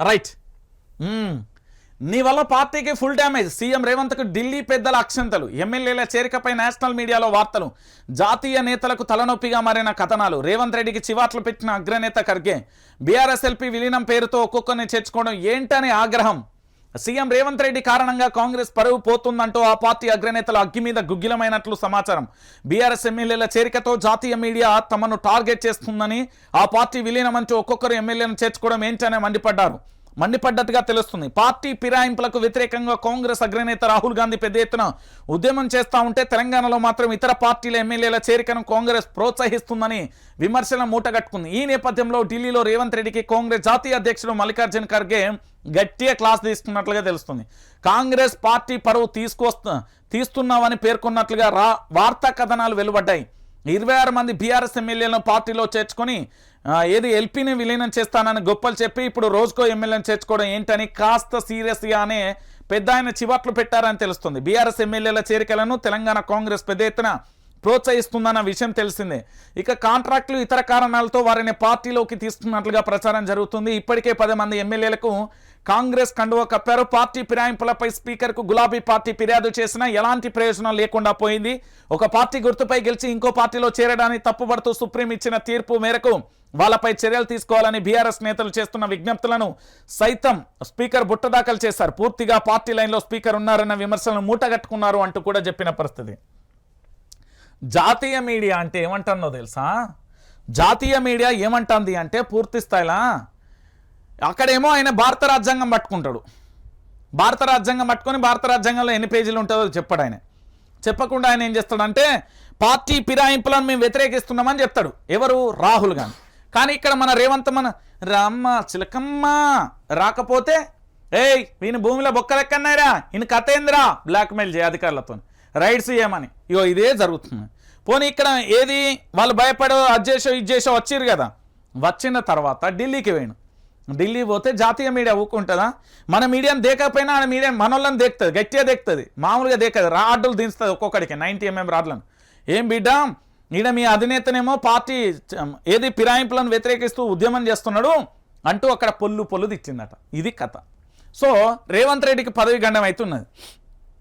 Right. నీ వల్ల పార్టీకి ఫుల్ డ్యామేజ్. సీఎం రేవంత్కు ఢిల్లీ పెద్దల అక్షంతలు. ఎమ్మెల్యేల చేరికపై నేషనల్ మీడియాలో వార్తలు. జాతీయ నేతలకు తలనొప్పిగా మారిన కథనాలు. రేవంత్ రెడ్డికి చివాట్లు పెట్టిన అగ్రనేత ఖర్గే. బీఆర్ఎస్ఎల్పీ విలీనం పేరుతో ఒక్కొక్కరిని చేర్చుకోవడం ఏంటని ఆగ్రహం. సీఎం రేవంత్ రెడ్డి కారణంగా కాంగ్రెస్ పరువు పోతుందంటూ ఆ పార్టీ అగ్రనేతలు అగ్గి మీద గుగ్గిలమైనట్లు సమాచారం. బీఆర్ఎస్ ఎమ్మెల్యేల చేరికతో జాతీయ మీడియా తమను టార్గెట్ చేస్తుందని ఆ పార్టీ విలీనమంటూ ఒక్కొక్కరు ఎమ్మెల్యేను చేర్చుకోవడం ఏంటనే మండిపడ్డారు. మండిపడ్డట్టుగా తెలుస్తుంది. పార్టీ ఫిరాయింపులకు వ్యతిరేకంగా కాంగ్రెస్ అగ్రనేత రాహుల్ గాంధీ పెద్ద ఎత్తున ఉద్యమం చేస్తా ఉంటే తెలంగాణలో మాత్రం ఇతర పార్టీల ఎమ్మెల్యేల చేరికను కాంగ్రెస్ ప్రోత్సహిస్తుందని విమర్శల మూటగట్టుకుంది ఈ నేపథ్యంలో ఢిల్లీలో రేవంత్ రెడ్డికి కాంగ్రెస్ జాతీయ అధ్యక్షుడు మల్లికార్జున ఖర్గే గట్టిగా క్లాస్ తీసుకున్నట్లుగా తెలుస్తుంది. కాంగ్రెస్ పార్టీ పరువు తీసుకొస్తా తీస్తున్నామని పేర్కొన్నట్లుగా రా వార్తా కథనాలు వెలువడ్డాయి. ఇరవై ఆరు మంది బీఆర్ఎస్ ఎమ్మెల్యేలను పార్టీలో చేర్చుకొని ఏది ఎల్పీని విలీనం చేస్తానని గొప్పలు చెప్పి ఇప్పుడు రోజుకో ఎమ్మెల్యేని చేర్చుకోవడం ఏంటని కాస్త సీరియస్గానే పెద్ద ఆయన చివాట్లు పెట్టారని తెలుస్తుంది. బీఆర్ఎస్ ఎమ్మెల్యేల చేరికలను తెలంగాణ కాంగ్రెస్ పెద్ద ఎత్తున ప్రోత్సహిస్తుందన్న విషయం తెలిసిందే. ఇక కాంట్రాక్టులు ఇతర కారణాలతో వారిని పార్టీలోకి తీసుకున్నట్లుగా ప్రచారం జరుగుతుంది. ఇప్పటికే పది మంది ఎమ్మెల్యేలకు కాంగ్రెస్ కండువ కప్పారు. పార్టీ ఫిరాయింపులపై స్పీకర్కు గులాబీ పార్టీ ఫిర్యాదు చేసినా ఎలాంటి ప్రయోజనం లేకుండా పోయింది. ఒక పార్టీ గుర్తుపై గెలిచి ఇంకో పార్టీలో చేరడానికి తప్పుపడుతూ సుప్రీం ఇచ్చిన తీర్పు మేరకు వాళ్ళపై చర్యలు తీసుకోవాలని బీఆర్ఎస్ నేతలు చేస్తున్న విజ్ఞప్తులను సైతం స్పీకర్ బుట్టదాఖలు చేశారు. పూర్తిగా పార్టీ లైన్లో స్పీకర్ ఉన్నారన్న విమర్శలను మూటగట్టుకున్నారు అంటూ కూడా చెప్పిన పరిస్థితి. జాతీయ మీడియా అంటే ఏమంటుందో తెలుసా? జాతీయ మీడియా ఏమంటుంది అంటే పూర్తి స్థాయిలా అక్కడేమో ఆయన భారత రాజ్యాంగం పట్టుకుంటాడు. భారత రాజ్యాంగం పట్టుకొని భారత రాజ్యాంగంలో ఎన్ని పేజీలు ఉంటుందో చెప్పాడు ఆయన. చెప్పకుండా ఆయన ఏం చేస్తాడంటే పార్టీ ఫిరాయింపులను మేము వ్యతిరేకిస్తున్నామని చెప్తాడు. ఎవరు? రాహుల్ గాంధీ. కానీ ఇక్కడ మన రేవంత్ మన రామ్మ చిలకమ్మ రాకపోతే ఏయ్ వీని భూమిలో బొక్కలెక్కన్నాయిరా? ఈయన కథ ఏందిరా? బ్లాక్మెయిల్ చేయ అధికారులతో రైడ్స్ ఇవ్వమని ఇగో ఇదే జరుగుతుంది. పోనీ ఇక్కడ ఏది వాళ్ళు భయపడో అది చేసో ఇది చేసో వచ్చిర్రు కదా. వచ్చిన తర్వాత ఢిల్లీకి వేయను ఢిల్లీ పోతే జాతీయ మీడియా ఊకుంటుందా? మన మీడియాని దేకపోయినా ఆడ మీడియా మనోళ్ళని దేక్తుంది గట్టిగా దేక్తుంది. మామూలుగా దేకదు రాడ్లు దించుతుంది ఒక్కొక్కడికి నైంటీ ఎంఎం రాడ్లను. ఏం బిడ్డ? ఈడ మీ అధినేతనేమో పార్టీ ఏది ఫిరాయింపులను వ్యతిరేకిస్తూ ఉద్యమం చేస్తున్నాడు అంటూ అక్కడ పొల్లు పొల్లు తెచ్చిందట ఇది కథ. సో రేవంత్ రెడ్డికి పదవి గండం అవుతున్నది